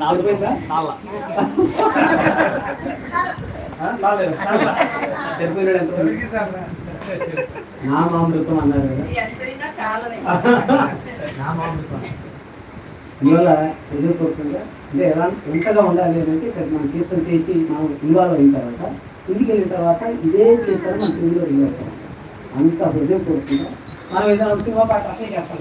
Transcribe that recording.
సరిపోయిందా చాలా నామామృతం అన్నారు ఇవాళ ఎంతైనా అంటే ఎలా ఎంతగా ఉండాలి అంటే ఇక్కడ మనం కీర్తన చేసి మనం ఇన్వాల్వ్ అయిన తర్వాత ఇంటికి వెళ్ళిన తర్వాత ఇదే కీర్తన మన తెలుగులో ఇవ్వాలి అంత హృదయపూర్వకంగా. మనం ఏదైనా సినిమా పాట అట్లే చేస్తాం